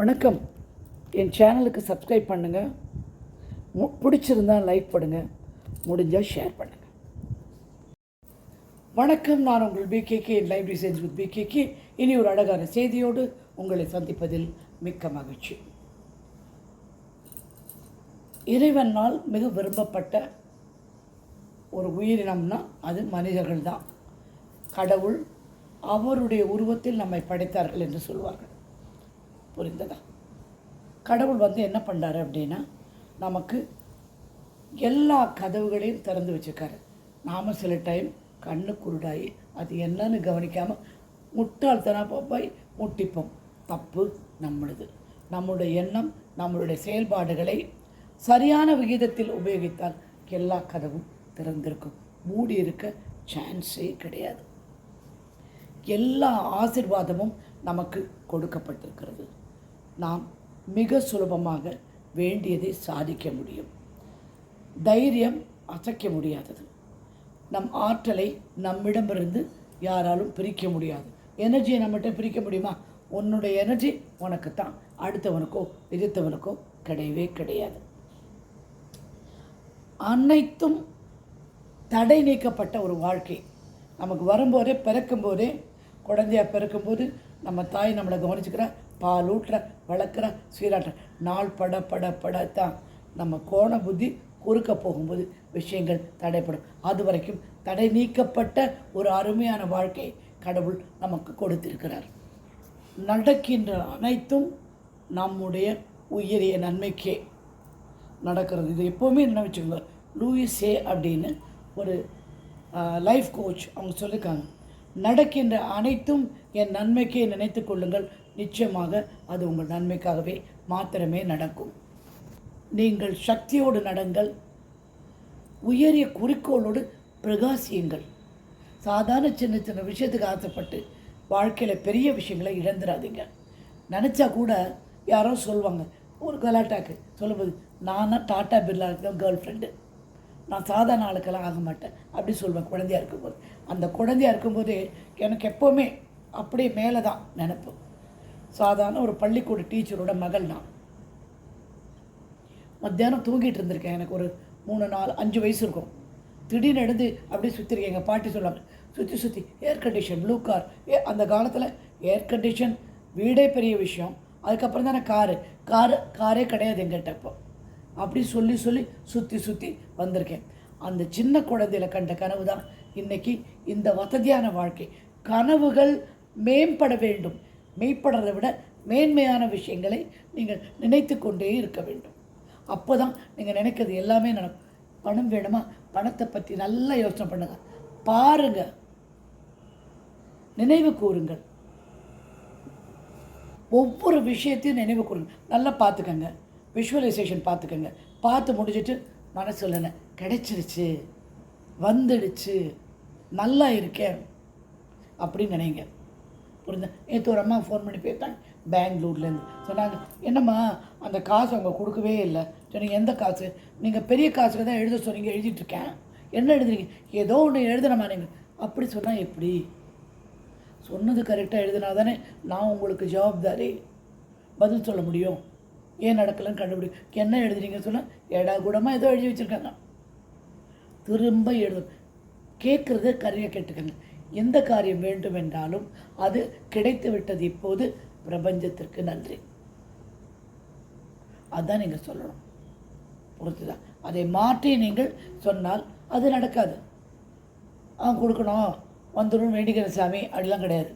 வணக்கம். என் சேனலுக்கு சப்ஸ்கிரைப் பண்ணுங்கள் மு பிடிச்சிருந்தால் லைக் பண்ணுங்கள் முடிஞ்சால் ஷேர் பண்ணுங்கள் வணக்கம். நான் உங்கள் PKK live designs with PKK இனி ஒரு அழகான செய்தியோடு உங்களை சந்திப்பதில் மிக்க மகிழ்ச்சி. இறைவனால் மிக விரும்பப்பட்ட ஒரு உயிரினம்னா அது மனிதர்கள் தான் கடவுள் அவருடைய உருவத்தில் நம்மை படைத்தார்கள் என்று சொல்வார்கள். புரிந்ததா? கடவுள் வந்து என்ன பண்ணுறாரு அப்படின்னா நமக்கு எல்லா கதவுகளையும் திறந்து வச்சுருக்காரு. நாம் சில டைம் கண்ணு குருடாயி அது என்னன்னு கவனிக்காமல் முட்டாள்தனமாக போய் முட்டிப்போம். தப்பு நம்மளுது. நம்மளுடைய எண்ணம் நம்மளுடைய செயல்பாடுகளை சரியான விகிதத்தில் உபயோகித்தால் எல்லா கதவும் திறந்திருக்கும். மூடி இருக்க சான்ஸே கிடையாது. எல்லா ஆசிர்வாதமும் நமக்கு கொடுக்கப்பட்டிருக்கிறது. நாம் மிக சுலபமாக வேண்டியதை சாதிக்க முடியும். தைரியம் அசைக்க முடியாதது. நம் ஆற்றலை நம்மிடமிருந்து யாராலும் பிரிக்க முடியாது. எனர்ஜியை நம்மகிட்ட பிரிக்க முடியுமா? உன்னுடைய எனர்ஜி உனக்கு தான் அடுத்தவனுக்கோ எதிர்த்தவனுக்கோ கிடையவே கிடையாது. அனைத்தும் தடை நீக்கப்பட்ட ஒரு வாழ்க்கை. நமக்கு வரும்போதே பிறக்கும்போதே குழந்தையா பிறக்கும்போது நம்ம தாய் நம்மளை கவனிச்சுக்கிறா பால் ஊட்டுற வளர்க்குற சீராட்டுற நாள் பட பட படத்தான். நம்ம கோண புத்தி குறுக்க போகும்போது விஷயங்கள் தடைப்படும். அது வரைக்கும் தடை நீக்கப்பட்ட ஒரு அருமையான வாழ்க்கை கடவுள் நமக்கு கொடுத்திருக்கிறார். நடக்கின்ற அனைத்தும் நம்முடைய உயரிய நன்மைக்கே நடக்கிறது. இது எப்போவுமே என்ன வச்சுக்கோங்க லூயிஸே அப்படின்னு ஒரு லைஃப் கோச் அவங்க சொல்லியிருக்காங்க. நடக்கின்ற அனைத்தும் என் நன்மைக்கே நினைத்து கொள்ளுங்கள். நிச்சயமாக அது உங்கள் நன்மைக்காகவே மாத்திரமே நடக்கும். நீங்கள் சக்தியோடு நடங்கள். உயரிய குறிக்கோளோடு பிரகாசியுங்கள். சாதாரண சின்ன சின்ன விஷயத்துக்கு ஆசைப்பட்டு வாழ்க்கையில் பெரிய விஷயங்களை இழந்துடாதீங்க நினச்சா கூட யாரோ சொல்லுவாங்க ஒரு கலாட்டாக்கு சொல்லும்போது நானாக டாட்டா பிர்லா கேர்ள் ஃப்ரெண்டு நான் சாதாரண ஆளுக்கெல்லாம் ஆக மாட்டேன். அப்படி சொல்லுவேன் குழந்தையா இருக்கும்போது. அந்த குழந்தையா இருக்கும்போது எனக்கு எப்போவுமே அப்படியே மேலே தான் நினப்பேன் சாதாரண ஒரு பள்ளிக்கூட டீச்சரோட மகள் நான். மத்தியானம் தூங்கிட்டு இருந்திருக்கேன். எனக்கு ஒரு மூணு நாலு அஞ்சு வயசு இருக்கும். திடீர்னு எடுத்து அப்படியே சுற்றிருக்கேன் எங்கள் பாட்டி சொல்லுவாங்க சுற்றி சுற்றி ஏர் கண்டிஷன் ப்ளூ கார் ஏ அந்த காலத்தில் ஏர் கண்டிஷன் வீடே பெரிய விஷயம். அதுக்கப்புறம் தானே காரு. காரு காரே கிடையாது எங்கிட்ட இப்போ. அப்படி சொல்லி சொல்லி சுற்றி சுற்றி வந்திருக்கேன். அந்த சின்ன குழந்தையில கண்ட கனவு தான் இன்றைக்கி இந்த வசதியான வாழ்க்கை. கனவுகள் மேம்பட வேண்டும். மெய்ப்படுறதை விட மேன்மையான விஷயங்களை நீங்கள் நினைத்து கொண்டே இருக்க வேண்டும். அப்போ தான் நீங்கள் நினைக்கிறது எல்லாமே நடக்கும். பணம் வேணுமா? பணத்தை பற்றி நல்லா யோசனை பண்ணுங்கள் பாருங்கள் நினைவு கூறுங்கள். ஒவ்வொரு விஷயத்தையும் நினைவு கூறுங்க. நல்லா பார்த்துக்கங்க. விஷுவலைசேஷன் பார்த்துக்கங்க. பார்த்து முடிச்சுட்டு மனசுலன என்ன? கிடைச்சிருச்சு. வந்துடுச்சு. நல்லா இருக்கேன். அப்படின்னு நினைங்க. புரிஞ்ச நேற்று ஒரு அம்மா ஃபோன் பண்ணி பேசிட்டாங்க பெங்களூர்லேருந்து சொன்னாங்க என்னம்மா அந்த காசு அவங்க கொடுக்கவே இல்லை. சொன்னீங்க எந்த காசு? நீங்கள் பெரிய காசுக்கு தான் எழுத சொன்னீங்க எழுதிட்டுருக்கேன் என்ன எழுதுறீங்க? ஏதோ ஒன்று எழுதணுமா நீங்கள் அப்படி சொன்னால் எப்படி? சொன்னது கரெக்டாக எழுதினா தானே நான் உங்களுக்கு ஜவாப்தாரி. பதில் சொல்ல முடியும். ஏன் நடக்கலைன்னு கண்டுபிடி என்ன எழுதுறீங்கன்னு சொன்னால் ஏடா கூடமாக ஏதோ எழுதி வச்சுருக்காங்க. திரும்ப எழுது கேட்குறத கரையை கேட்டுக்கங்க. எந்த காரியம் வேண்டுமென்றாலும் அது கிடைத்து விட்டது இப்போது பிரபஞ்சத்திற்கு நன்றி. அதுதான் நீங்கள் சொல்லணும். புரிஞ்சுதா? அதை மாற்றி நீங்கள் சொன்னால் அது நடக்காது. ஆ கொடுக்கணும். வந்துடும் வேண்டிக்கிற சாமி. அப்படிலாம் கிடையாது.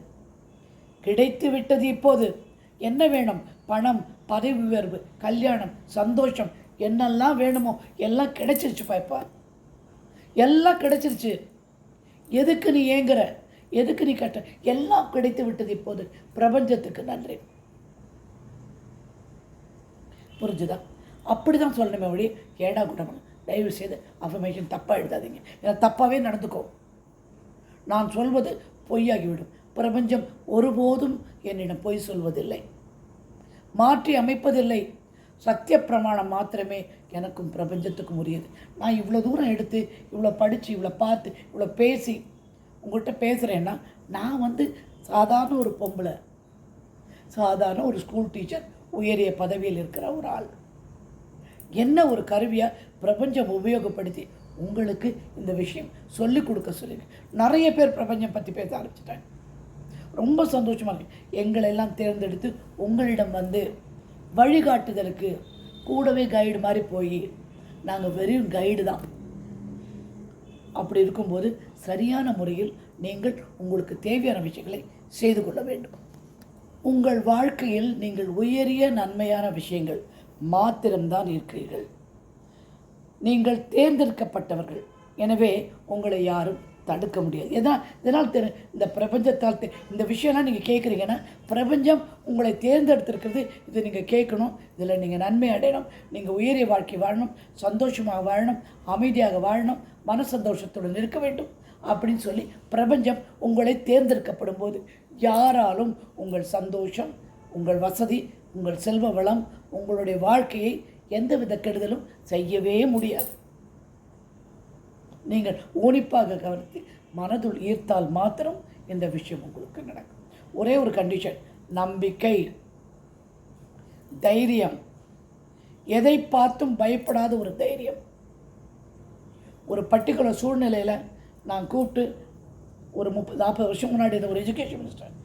கிடைத்து விட்டது இப்போது. என்ன வேணும்? பணம் பதவி உயர்வு கல்யாணம் சந்தோஷம். என்னெல்லாம் வேணுமோ எல்லாம் கிடைச்சிருச்சு பாய்ப்பா எல்லாம் கிடைச்சிருச்சு. எதுக்கு நீ ஏங்குற? எதுக்கு நீ கட்ட? எல்லாம் கிடைத்து விட்டது இப்போது. பிரபஞ்சத்துக்கு நன்றி. புரிஞ்சுதா? அப்படி தான் சொல்லணுமே வழி ஏடா குட்டமன் தயவு செய்து அஃபர்மேஷன் தப்பாக எழுதாதீங்க. ஏன்னா தப்பாகவே நடந்துக்கோ. நான் சொல்வது பொய்யாகிவிடும். பிரபஞ்சம் ஒருபோதும் என்னிடம் பொய் சொல்வதில்லை. மாற்றி அமைப்பதில்லை. சத்திய பிரமாணம் மாத்திரமே எனக்கும் பிரபஞ்சத்துக்கும் உரியது. நான் இவ்வளோ தூரம் எடுத்து இவ்வளோ படித்து இவ்வளோ பார்த்து இவ்வளோ பேசி உங்கள்கிட்ட பேசுகிறேன்னா நான் வந்து சாதாரண ஒரு பொம்பளை சாதாரண ஒரு ஸ்கூல் டீச்சர் உயரிய பதவியில் இருக்கிற ஒரு ஆள். என்ன ஒரு கருவியாக பிரபஞ்சம் உபயோகப்படுத்தி உங்களுக்கு இந்த விஷயம் சொல்லிக் கொடுக்க சொல்லி நிறைய பேர் பிரபஞ்சம் பற்றி பேச ஆரம்பிச்சிட்டாங்க. ரொம்ப சந்தோஷமாக இருக்கு. எங்களெல்லாம் தேர்ந்தெடுத்து உங்களிடம் வந்து வழிகாட்டுதலுக்கு கூடவே கைடு மாதிரி போய் நாங்கள் வெறும் கைடு தான். அப்படி இருக்கும்போது சரியான முறையில் நீங்கள் உங்களுக்கு தேவையான விஷயங்களை செய்து கொள்ள வேண்டும். உங்கள் வாழ்க்கையில் நீங்கள் உயரிய நன்மையான விஷயங்கள் மாத்திரம்தான் இருக்கிறீர்கள். நீங்கள் தேர்ந்தெடுக்கப்பட்டவர்கள். எனவே உங்களை யாரும் தடுக்க முடியாது. எதனால் இதனால் தெரு இந்த பிரபஞ்சத்தால் தெ- இந்த விஷயம்லாம் நீங்கள் கேட்குறீங்கன்னா பிரபஞ்சம் உங்களை தேர்ந்தெடுத்திருக்கிறது இதை நீங்கள் கேட்கணும். இதில் நீங்கள் நன்மை அடையணும். நீங்கள் உயரிய வாழ்க்கை வாழணும். சந்தோஷமாக வாழணும். அமைதியாக வாழணும். மன சந்தோஷத்துடன் இருக்க வேண்டும். அப்படின்னு சொல்லி பிரபஞ்சம் உங்களை தேர்ந்தெடுக்கப்படும் போது யாராலும் உங்கள் சந்தோஷம் உங்கள் வசதி உங்கள் செல்வ வளம் உங்களுடைய வாழ்க்கையை எந்தவித கெடுதலும் செய்யவே முடியாது. நீங்கள் ஊனிப்பாக கவனித்து மனதுள் ஈர்த்தால் மாத்திரம் இந்த விஷயம் உங்களுக்கு நடக்கும். ஒரே ஒரு கண்டிஷன் நம்பிக்கை. தைரியம். எதை பார்த்தும் பயப்படாத ஒரு தைரியம். ஒரு பர்டிகுலர் சூழ்நிலையில் நான் கூப்பிட்டு ஒரு முப்பது நாற்பது வருஷம் முன்னாடி இந்த ஒரு எஜுகேஷன் மினிஸ்டர்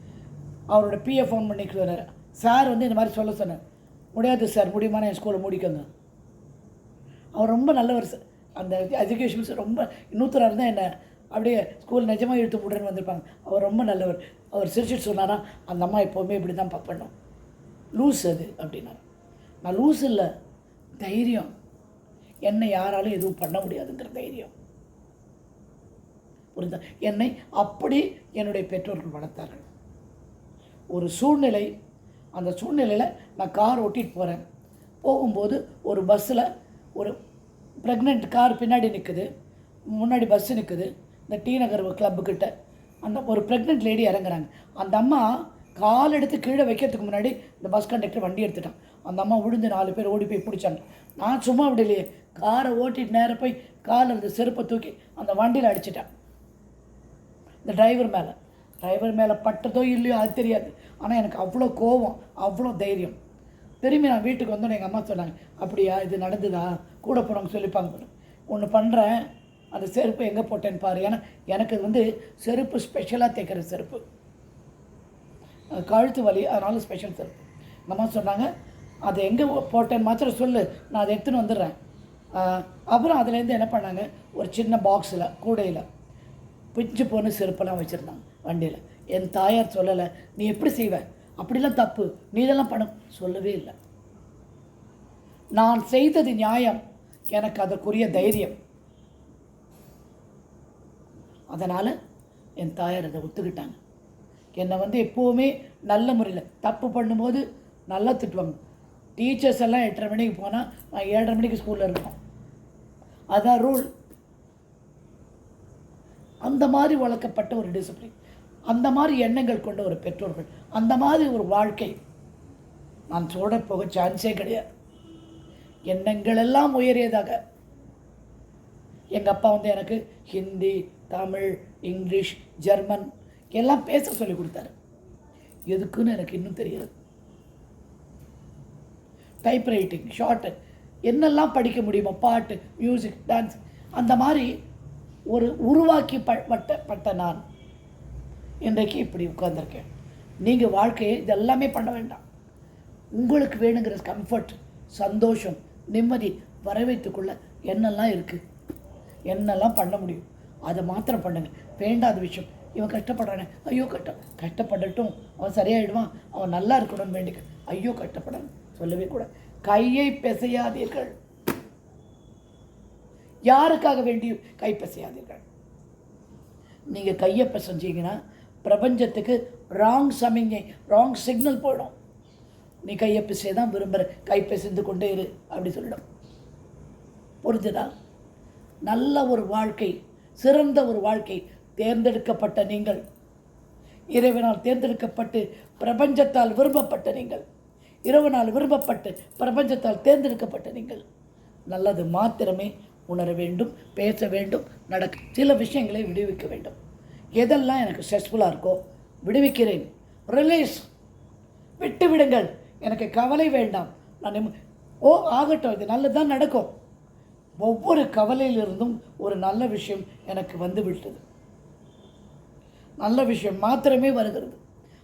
அவரோட பிஏ ஃபோன் பண்ணி சொன்னார் சார் வந்து இந்த மாதிரி சொல்ல சொன்னார். முடியாது சார் முடியுமா? நான் என் ஸ்கூலை முடிக்கணும் அவர் ரொம்ப நல்லவர் சார் அந்த எஜுகேஷன் ரொம்ப இன்னொருத்தராக இருந்தால் என்ன? அப்படியே ஸ்கூல் நிஜமாக இழுத்து விடுறேன்னு வந்திருப்பாங்க. அவர் ரொம்ப நல்லவர். அவர் சிரிச்சிட்டு சொன்னாரா அந்த அம்மா எப்போவுமே இப்படி தான் பண்ணும். லூஸ் அது அப்படின்னாரு. நான் லூஸ் இல்லை. தைரியம். என்னை யாராலும் எதுவும் பண்ண முடியாதுங்கிற தைரியம். புரிந்தா என்னை அப்படி என்னுடைய பெற்றோர்கள் வளர்த்தார்கள். ஒரு சூழ்நிலை அந்த சூழ்நிலையில் நான் கார் ஓட்டிகிட்டு போகிறேன் போகும்போது ஒரு பஸ்ஸில் ஒரு ப்ரெக்னென்ட் கார் பின்னாடி நிற்குது முன்னாடி பஸ்ஸு நிற்குது இந்த டி நகர் கிளப்புக்கிட்ட அந்த ஒரு ப்ரெக்னென்ட் லேடி இறங்குறாங்க. அந்த அம்மா கால் எடுத்து கீழே வைக்கிறதுக்கு முன்னாடி இந்த பஸ் கண்டக்டர் வண்டி எடுத்துட்டான். அந்த அம்மா விழுந்து நாலு பேர் ஓடி போய் பிடிச்சாங்க. நான் சும்மா விடலையே. காரை ஓட்டிட்டு நேராக போய் காலில் இருந்த செருப்பை தூக்கி அந்த வண்டியில் அடிச்சிட்டேன். இந்த டிரைவர் மேலே. டிரைவர் மேலே பட்டதோ இல்லையோ அது தெரியாது. ஆனால் எனக்கு அவ்வளோ கோவம் அவ்வளோ தைரியம். திரும்பி நான் வீட்டுக்கு வந்தோன்னே எங்கள் அம்மா சொன்னாங்க அப்படியா இது நடந்ததா? கூட போனவங்க சொல்லிப்பாங்க ஒன்று பண்ணுறேன் அந்த செருப்பு எங்கே போட்டேன்னு பாரு. ஏன்னா எனக்கு வந்து செருப்பு ஸ்பெஷலாக தைக்கிற செருப்பு. கழுத்து வலி அதனால ஸ்பெஷல் செருப்பு. எங்கள் அம்மா சொன்னாங்க அதை எங்கே போட்டேன்னு மாத்திரம் சொல்லு. நான் அதை எடுத்துன்னு வந்துடுறேன். அப்புறம் அதுலேருந்து என்ன பண்ணாங்க ஒரு சின்ன பாக்ஸில் கூடையில் பிஞ்சு போன செருப்பெல்லாம் வச்சுருந்தாங்க வண்டியில். என் தாயார் சொல்லலை நீ எப்படி செய்வேன் அப்படிலாம் தப்பு. நீ இதெல்லாம் பண்ண சொல்லவே இல்லை. நான் செய்தது நியாயம். எனக்கு அதற்குரிய தைரியம். அதனால் என் தாயார் அதை ஒத்துக்கிட்டாங்க. என்னை வந்து எப்போவுமே நல்ல முறையில் தப்பு பண்ணும்போது நல்லா திட்டுவாங்க. டீச்சர்ஸ் எல்லாம் எட்டரை மணிக்கு போனால் நான் ஏழரை மணிக்கு ஸ்கூலில் இருப்போம் அதான் ரூல் அந்த மாதிரி வளர்க்கப்பட்ட ஒரு டிசிப்ளின் அந்த மாதிரி எண்ணங்கள் கொண்ட ஒரு பெற்றோர்கள் அந்த மாதிரி ஒரு வாழ்க்கை. நான் சோட போக சான்ஸே கிடையாது. எண்ணங்கள் எல்லாம் உயரியதாக. எங்கள் அப்பா வந்து எனக்கு ஹிந்தி தமிழ் இங்கிலீஷ் ஜெர்மன் எல்லாம் பேச சொல்லி கொடுத்தாரு. எதுக்குன்னு எனக்கு இன்னும் தெரியாது. டைப் ரைட்டிங் ஷார்ட்டு என்னெல்லாம் படிக்க முடியுமோ பாட்டு மியூசிக் டான்ஸ் அந்த மாதிரி ஒரு உருவாக்கி ப பட்ட பட்ட நான். இன்றைக்கு இப்படி உட்காந்துருக்கேன் நீங்கள் வாழ்க்கையை இதெல்லாமே பண்ண வேண்டாம். உங்களுக்கு வேணுங்கிற கம்ஃபர்ட் சந்தோஷம் நிம்மதி வர என்னெல்லாம் இருக்குது என்னெல்லாம் பண்ண முடியும்? அதை மாத்திரம் பண்ணுங்க. வேண்டாத விஷயம். இவன் கஷ்டப்படுறானே. ஐயோ கஷ்ட கஷ்டப்படட்டும் அவன் சரியாயிடுவான். அவன் நல்லா இருக்கணும்னு வேண்டிக்க. ஐயோ கஷ்டப்படணும். சொல்லவே கூட கையை பிசையாதீர்கள். யாருக்காக வேண்டியும் கை பிசையாதீர்கள். நீங்கள் கையை பிசைஞ்சீங்கன்னா பிரபஞ்சத்துக்கு ராங் சமிங்கை ராங் சிக்னல் போயிடும். நீ கையை பிசை தான் விரும்புகிற கை கொண்டே இரு அப்படி சொல்லிடும். புரிஞ்சுதா? நல்ல ஒரு வாழ்க்கை சிறந்த ஒரு வாழ்க்கை தேர்ந்தெடுக்கப்பட்ட நீங்கள். இறைவனால் தேர்ந்தெடுக்கப்பட்டு பிரபஞ்சத்தால் விரும்பப்பட்ட நீங்கள். இறைவனால் விரும்பப்பட்டு பிரபஞ்சத்தால் தேர்ந்தெடுக்கப்பட்ட நீங்கள். நல்லது மாத்திரமே உணர வேண்டும் பேச வேண்டும் நடக்க சில விஷயங்களை விடுவிக்க வேண்டும். எதெல்லாம் எனக்கு ஸ்ட்ரெஸ்ஃபுல்லாக இருக்கோ விடுவிக்கிறேன். ரிலீஸ் விட்டு விடுங்கள். எனக்கு கவலை வேண்டாம். நான் ஓ ஆகட்டும். இது நல்லதுதான் நடக்கும். ஒவ்வொரு கவலையிலிருந்தும் ஒரு நல்ல விஷயம் எனக்கு வந்து விட்டது. நல்ல விஷயம் மாத்திரமே வருகிறது.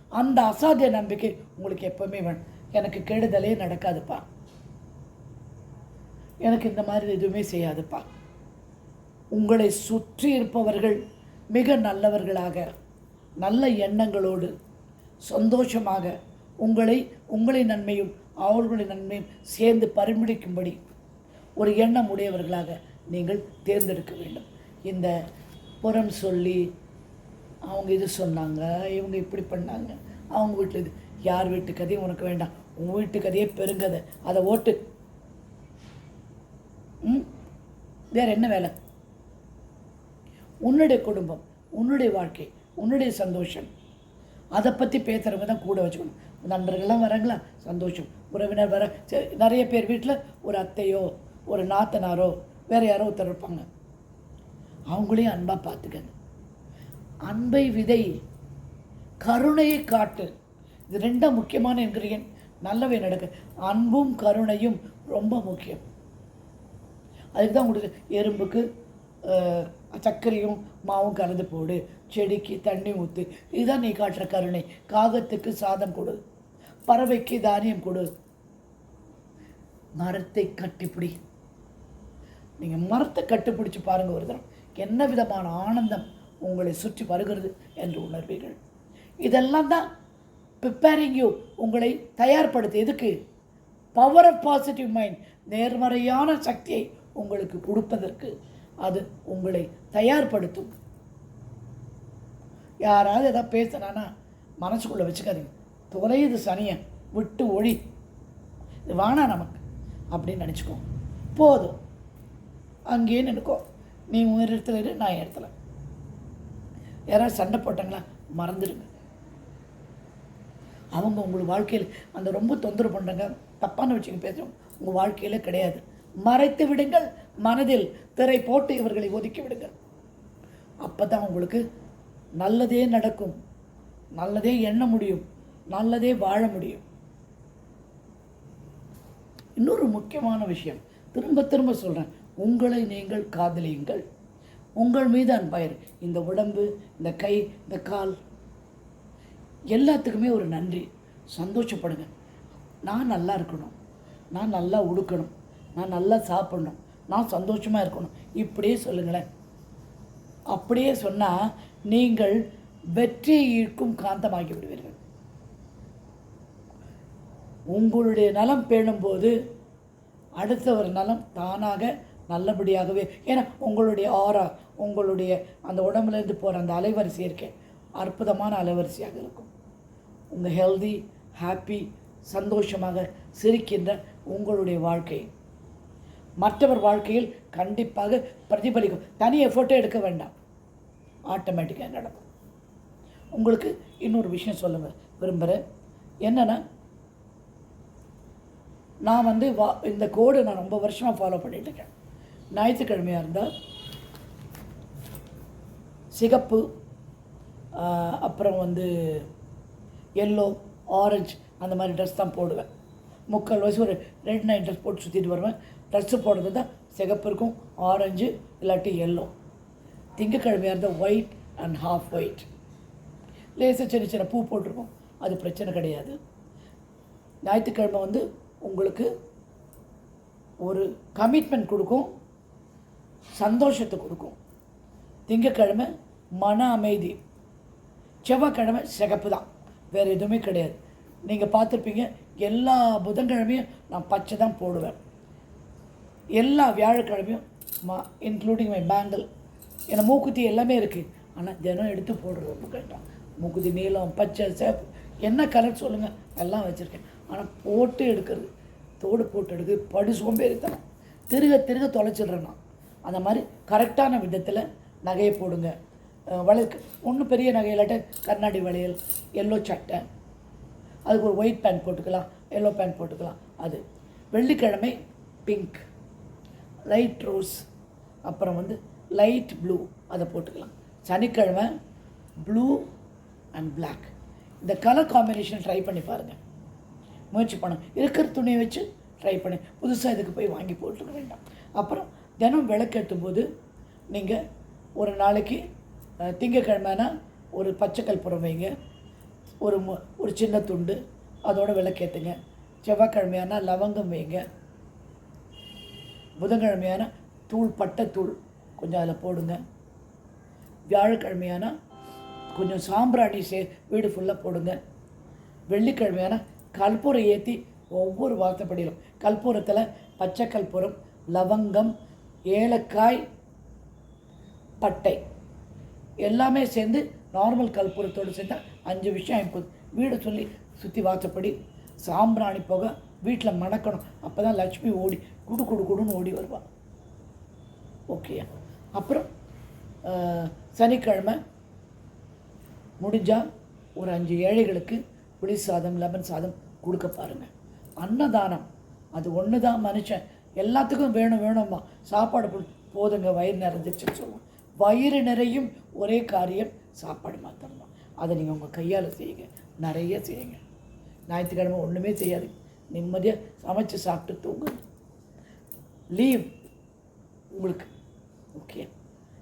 அந்த அசாத்திய நம்பிக்கை உங்களுக்கு எப்பவுமே வேணும். எனக்கு கெடுதலே நடக்காதுப்பா. எனக்கு இந்த மாதிரி எதுவுமே செய்யாதுப்பா. உங்களை சுற்றி இருப்பவர்கள் மிக நல்லவர்களாக நல்ல எண்ணங்களோடு சந்தோஷமாக உங்களை உங்களின் நன்மையும் அவர்களின் நன்மையும் சேர்ந்து பரிமளிக்கும்படி ஒரு எண்ணம் உடையவர்களாக நீங்கள் தேர்ந்தெடுக்க வேண்டும். இந்த புறம் சொல்லி அவங்க இது சொன்னாங்க இவங்க இப்படி பண்ணாங்க அவங்க வீட்டில் இது யார் வீட்டு கதையும் உனக்கு வேண்டாம் உங்கள் வீட்டு கதையே பெருங்கதை அதை ஓட்டு. ம்? வேற என்ன வேலை? உன்னுடைய குடும்பம் உன்னுடைய வாழ்க்கை உன்னுடைய சந்தோஷம். அதை பற்றி பேசுகிறவங்க தான் கூட வச்சுக்கணும். நண்பர்கள்லாம் வராங்களா? சந்தோஷம். உறவினர் வர சரி, நிறைய பேர் வீட்டில் ஒரு அத்தையோ ஒரு நாத்தனாரோ வேறு யாரோ ஒருத்தர் இருப்பாங்க. அவங்களையும் அன்பாக பார்த்துக்கங்க. அன்பை விதை கருணையை காட்டு. இது ரெண்டும் முக்கியமான இன்கிரியன் நல்லவை நடக்கு. அன்பும் கருணையும் ரொம்ப முக்கியம். அதுக்கு தான் உங்களுக்கு எறும்புக்கு சர்க்கரையும் மாவும் கலந்து போடு. செடிக்கு தண்ணி ஊற்று இதுதான் நீ காட்டுற கருணை. காகத்துக்கு சாதம் கொடு. பறவைக்கு தானியம் கொடு. மரத்தை கட்டிப்பிடி. நீங்கள் மரத்தை கட்டுப்பிடிச்சு பாருங்க ஒரு தரம். என்ன விதமான ஆனந்தம் உங்களை சுற்றி வருகிறது என்று உணர்வீர்கள். இதெல்லாம் தான் ப்ரிப்பேரிங் யூ உங்களை தயார்படுத்து. எதுக்கு? பவர் ஆஃப் பாசிட்டிவ் மைண்ட் நேர்மறையான சக்தியை உங்களுக்கு கொடுப்பதற்கு. அது உங்களை தயார்படுத்தும். யாராவது எதாவது பேசுனானா மனசுக்குள்ளே வச்சுக்காதீங்க. தொலையுது சனியை விட்டு ஒழி இது வானா நமக்கு? அப்படின்னு நினச்சிக்கோ. போதும். அங்கேயே நினைக்கோ நீ உன் இடத்துல இரு நான் இடத்துல. யாராவது சண்டை போட்டாங்களா மறந்துடுங்க. அவங்க உங்கள் வாழ்க்கையில் அந்த ரொம்ப தொந்தரவு பண்ணுறாங்க தப்பான விஷயம் பேசுகிறோம் உங்கள் வாழ்க்கையில் கிடையாது. மறைத்து விடுங்கள். மனதில் திரை போட்டு இவர்களை ஒதுக்கி விடுங்கள் அப்போ தான் உங்களுக்கு நல்லதே நடக்கும். நல்லதே எண்ண முடியும். நல்லதே வாழ முடியும். இன்னொரு முக்கியமான விஷயம். திரும்ப திரும்ப சொல்கிறேன் உங்களை நீங்கள் காதலியுங்கள். உங்கள் மீது அன்பாயிரு. இந்த உடம்பு இந்த கை இந்த கால் எல்லாத்துக்குமே ஒரு நன்றி. சந்தோஷப்படுங்க. நான் நல்லா இருக்கணும். நான் நல்லா உடுக்கணும். நான் நல்லா சாப்பிடணும். நான் சந்தோஷமாக இருக்கணும். இப்படியே சொல்லுங்களேன். அப்படியே சொன்னால் நீங்கள் வெற்றி ஈர்க்கும் காந்தமாகி விடுவீர்கள். உங்களுடைய நலம் பேணும்போது அடுத்தவர் நலம் தானாக நல்லபடியாகவே ஏன்னா உங்களுடைய ஆரா உங்களுடைய அந்த உடம்புலேருந்து போகிற அந்த அலைவரிசை இருக்கே அற்புதமான அலைவரிசையாக இருக்கும். உங்கள் ஹெல்தி ஹாப்பி சந்தோஷமாக சிரிக்கின்ற உங்களுடைய வாழ்க்கை மற்றவர் வாழ்க்கையில் கண்டிப்பாக பிரதிபலிக்கும். தனி எஃபோர்ட்டே எடுக்க வேண்டாம். ஆட்டோமேட்டிக்காக நடக்கும். உங்களுக்கு இன்னொரு விஷயம் சொல்ல விரும்புகிறேன் என்னென்னா நான் வந்து வா இந்த கோடு நான் ரொம்ப வருஷமாக ஃபாலோ பண்ணிட்டு இருக்கேன். ஞாயிற்றுக்கிழமையாக இருந்தால் சிகப்பு அப்புறம் வந்து எல்லோ ஆரஞ்சு அந்த மாதிரி ட்ரெஸ் தான் போடுவேன். முக்கால் வயசு ஒரு ரெட் நைட் ட்ரெஸ் போட்டு சுற்றிட்டு வருவேன். ட்ரெஸ்ஸு போடுறது தான் சிகப்பு இருக்கும் ஆரஞ்சு இல்லாட்டி எல்லோ திங்கக்கிழமையாக இருந்தால் ஒயிட் அண்ட் ஹாஃப் ஒயிட் லேசாக சின்ன சின்ன பூ போட்டிருக்கோம் அது பிரச்சனை கிடையாது. ஞாயிற்றுக்கிழமை வந்து உங்களுக்கு ஒரு கமிட்மெண்ட் கொடுக்கும் சந்தோஷத்தை கொடுக்கும். திங்கக்கிழமை மன அமைதி. செவ்வாய்க்கிழமை சிகப்பு தான் வேறு எதுவுமே கிடையாது. நீங்கள் பார்த்துருப்பீங்க எல்லா புதன்கிழமையும் நான் பச்சை தான் போடுவேன். எல்லா வியாழக்கிழமையும் மா இன்க்ளூடிங் மை பேங்கிள் ஏன்னா மூக்குத்தி எல்லாமே இருக்குது ஆனால் தினம் எடுத்து போடுறது ரொம்ப கஷ்டம். மூக்குத்தி நீளம் பச்சை சேப்பு என்ன கலர் சொல்லுங்கள் எல்லாம் வச்சுருக்கேன். ஆனால் போட்டு எடுக்கிறது தோடு போட்டு எடுக்கிறது படு சோம்பேறித்தனம் திருக திருக தொலைச்சிடுறேன் நான். அந்த மாதிரி கரெக்டான விதத்தில் நகையை போடுங்க. வளர்க்கு ஒன்றும் பெரிய நகை இல்லாட்ட கண்ணாடி வளையல் எல்லோ சட்டை அதுக்கு ஒரு ஒயிட் பேண்ட் போட்டுக்கலாம் எல்லோ பேண்ட் போட்டுக்கலாம். அது. வெள்ளிக்கிழமை பிங்க் லைட் ரோஸ் அப்புறம் வந்து லைட் ப்ளூ அதை போட்டுக்கலாம். சனிக்கிழமை ப்ளூ அண்ட் பிளாக் இந்த கலர் காம்பினேஷன் ட்ரை பண்ணி பாருங்கள் முயற்சி பண்ணணும் இருக்கிற துணியை வச்சு ட்ரை பண்ணி. புதுசாக இதுக்கு போய் வாங்கி போட்டுக்க வேண்டாம். அப்புறம் தினம் விளக்கேற்றும் போது நீங்கள் ஒரு நாளைக்கு திங்கக்கிழமைனா ஒரு பச்சை புறம் வைங்க. ஒரு ஒரு சின்ன துண்டு அதோட விளக்கேற்றுங்க செவ்வாய்க்கிழமையானா லவங்கம் வைங்க. புதன்கிழமையான தூள் பட்டை தூள் கொஞ்சம் அதில் போடுங்க. வியாழக்கிழமையானா கொஞ்சம் சாம்பிராணி சே வீடு ஃபுல்லாக போடுங்க. வெள்ளிக்கிழமையான கற்பூரம் ஏற்றி ஒவ்வொரு வார்த்தைப்படியிலும் கற்பூரத்தில் பச்சை கற்பூரம் லவங்கம் ஏலக்காய் பட்டை. எல்லாமே சேர்ந்து நார்மல் கற்பூரத்தோடு சேர்ந்தால் அஞ்சு விஷயம் ஆகிப்போகுது வீடு சொல்லி சுற்றி வாசப்படி சாம்பிராணி போக வீட்டில் மணக்கணும். அப்போ தான் லக்ஷ்மி ஓடி குடு குடு குடுன்னு ஓடி வருவாள் ஓகேயா அப்புறம் சனிக்கிழமை முடிஞ்சால் ஒரு அஞ்சு ஏழைகளுக்கு புளி சாதம் லெமன் சாதம் கொடுக்க பாருங்கள் அன்னதானம். அது ஒன்று தான் மனுஷன். எல்லாத்துக்கும் வேணும் வேணும்மா. சாப்பாடு போ- போதுங்க வயிறு நிறைஞ்சிச்சுன்னு சொல்லுவோம். வயிறு நிறையும் ஒரே காரியம் சாப்பாடு மாத்திரம்தான். அதை நீங்கள் உங்கள் கையால் செய்யுங்க. நிறைய செய்யுங்க. ஞாயிற்றுக்கிழமை ஒன்றுமே செய்யாது. நிம்மதியாக சமைச்சு சாப்பிட்டு தூங்குங்க லீவ் உங்களுக்கு ஓகே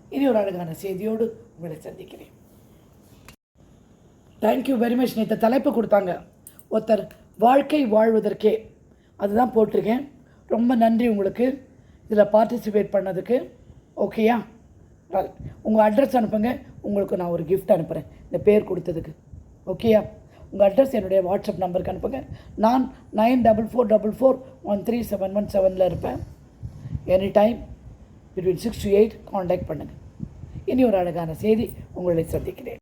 இனி ஒரு அழகான செய்தியோடு உங்களை சந்திக்கிறேன். தேங்க்யூ வெரி மச் நேற்று தலைப்பு கொடுத்தாங்க. ஒருத்தர் வாழ்க்கை வாழ்வதற்கே. அதுதான் போட்டிருக்கேன். ரொம்ப நன்றி உங்களுக்கு. இதில் பார்ட்டிசிபேட் பண்ணதுக்கு. ஓகேயா உங்கள் அட்ரஸ் அனுப்புங்க. உங்களுக்கு நான் ஒரு கிஃப்ட் அனுப்புகிறேன் இந்த பேர் கொடுத்ததுக்கு. ஓகேயா உங்கள் அட்ரஸ் என்னுடைய வாட்ஸ்அப் நம்பருக்கு அனுப்புங்க. நான் nine double four double four one three seven one செவனில் இருப்பேன். Any time between six to eight contact பண்ணுங்கள் இனி ஒரு அழகான செய்தி உங்களை சந்திக்கிறேன்.